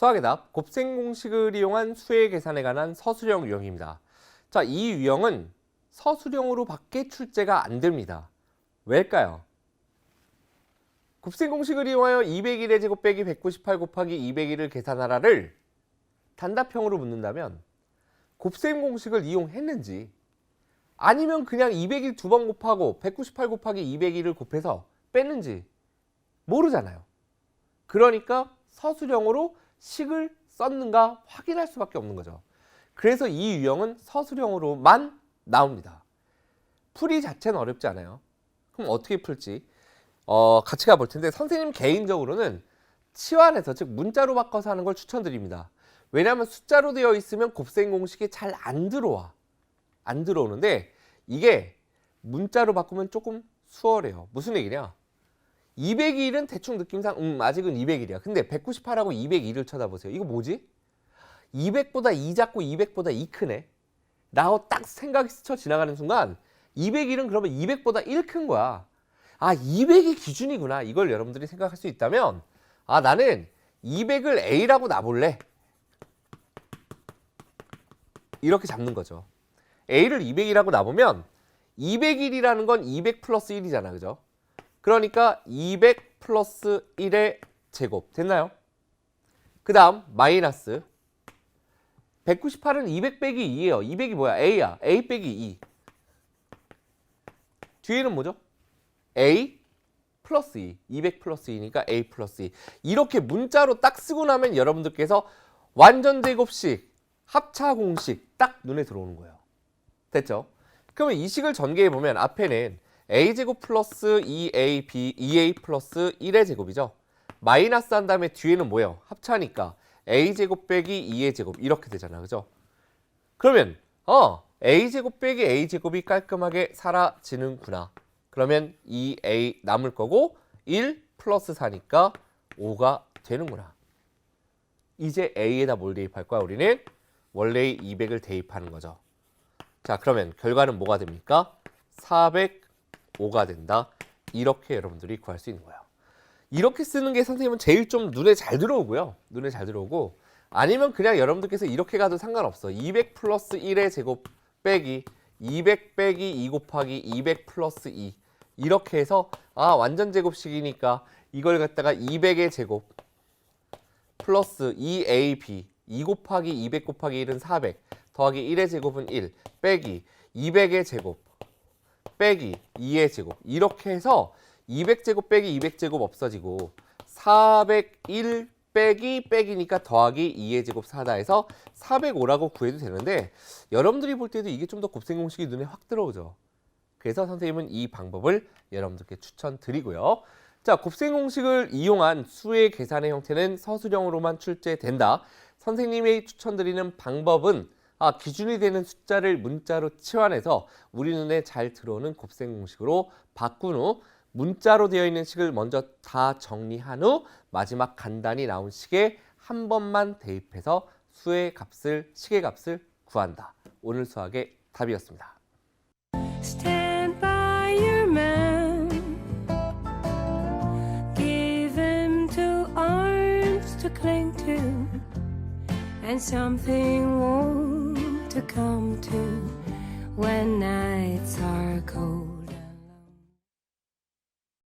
수학의 답, 곱셈 공식을 이용한 수의 계산에 관한 서술형 유형입니다. 자, 이 유형은 서술형으로 밖에 출제가 안 됩니다. 왜일까요? 곱셈 공식을 이용하여 201의 제곱 빼기 198 곱하기 201을 계산하라를 단답형으로 묻는다면 곱셈 공식을 이용했는지 아니면 그냥 201 두 번 곱하고 198 곱하기 201을 곱해서 뺐는지 모르잖아요. 그러니까 서술형으로 식을 썼는가 확인할 수밖에 없는 거죠. 그래서 이 유형은 서술형으로만 나옵니다. 풀이 자체는 어렵지 않아요. 그럼 어떻게 풀지? 어, 같이 가볼 텐데 선생님 개인적으로는 치환해서 즉 문자로 바꿔서 하는 걸 추천드립니다. 왜냐하면 숫자로 되어 있으면 곱셈 공식이 잘 안 들어와. 안 들어오는데 이게 문자로 바꾸면 조금 수월해요. 무슨 얘기냐? 201은 대충 느낌상 음 아직은 201이야. 근데 198하고 202를 쳐다보세요. 이거 뭐지? 200보다 2 작고 200보다 2 크네. 나하고 딱 생각이 스쳐 지나가는 순간 201은 그러면 200보다 1 큰 거야. 아 200이 기준이구나. 이걸 여러분들이 생각할 수 있다면 아 나는 200을 A라고 놔볼래. 이렇게 잡는 거죠. A를 200이라고 놔보면 201이라는 건 200 플러스 1이잖아. 그죠? 그러니까 200 플러스 1의 제곱 됐나요? 그 다음 마이너스 198은 200 빼기 2예요. 200이 뭐야? A야. A 빼기 2. 뒤에는 뭐죠? A 플러스 2. 200 플러스 2니까 A 플러스 2. 이렇게 문자로 딱 쓰고 나면 여러분들께서 완전 제곱식, 합차 공식 딱 눈에 들어오는 거예요. 됐죠? 그러면 이 식을 전개해 보면 앞에는 a제곱 플러스 2ab, 2a 플러스 1의 제곱이죠. 마이너스 한 다음에 뒤에는 뭐예요? 합차니까 a제곱 빼기 2의 제곱 이렇게 되잖아. 그죠? 그러면 어 a제곱 빼기 a제곱이 깔끔하게 사라지는구나. 그러면 2a 남을 거고 1 플러스 4니까 5가 되는구나. 이제 a에다 뭘 대입할 거야? 우리는 원래의 200을 대입하는 거죠. 자, 그러면 결과는 뭐가 됩니까? 405가 된다. 이렇게 여러분들이 구할 수 있는 거예요. 이렇게 쓰는 게 선생님은 제일 좀 눈에 잘 들어오고요. 눈에 잘 들어오고 아니면 그냥 여러분들께서 이렇게 가도 상관없어. 200 플러스 1의 제곱 빼기 200 빼기 2 곱하기 200 플러스 2 이렇게 해서 아 완전 제곱식이니까 이걸 갖다가 200의 제곱 플러스 2ab 2 곱하기 200 곱하기 1은 400 더하기 1의 제곱은 1 빼기 200의 제곱 빼기 2의 제곱 이렇게 해서 200제곱 빼기 200제곱 없어지고 401 빼기 빼기니까 더하기 2의 제곱 4다 해서 405라고 구해도 되는데 여러분들이 볼 때도 이게 좀 더 곱셈 공식이 눈에 확 들어오죠. 그래서 선생님은 이 방법을 여러분들께 추천드리고요. 자, 곱셈 공식을 이용한 수의 계산의 형태는 서술형으로만 출제된다. 선생님이 추천드리는 방법은 아, 기준이 되는 숫자를 문자로 치환해서 우리 눈에 잘 들어오는 곱셈 공식으로 바꾼 후 문자로 되어 있는 식을 먼저 다 정리한 후 마지막 간단히 나온 식에 한 번만 대입해서 수의 값을 식의 값을 구한다. 오늘 수학의 답이었습니다. Stand by your man. Give him two arms to cling to, and something warm come to when nights are cold.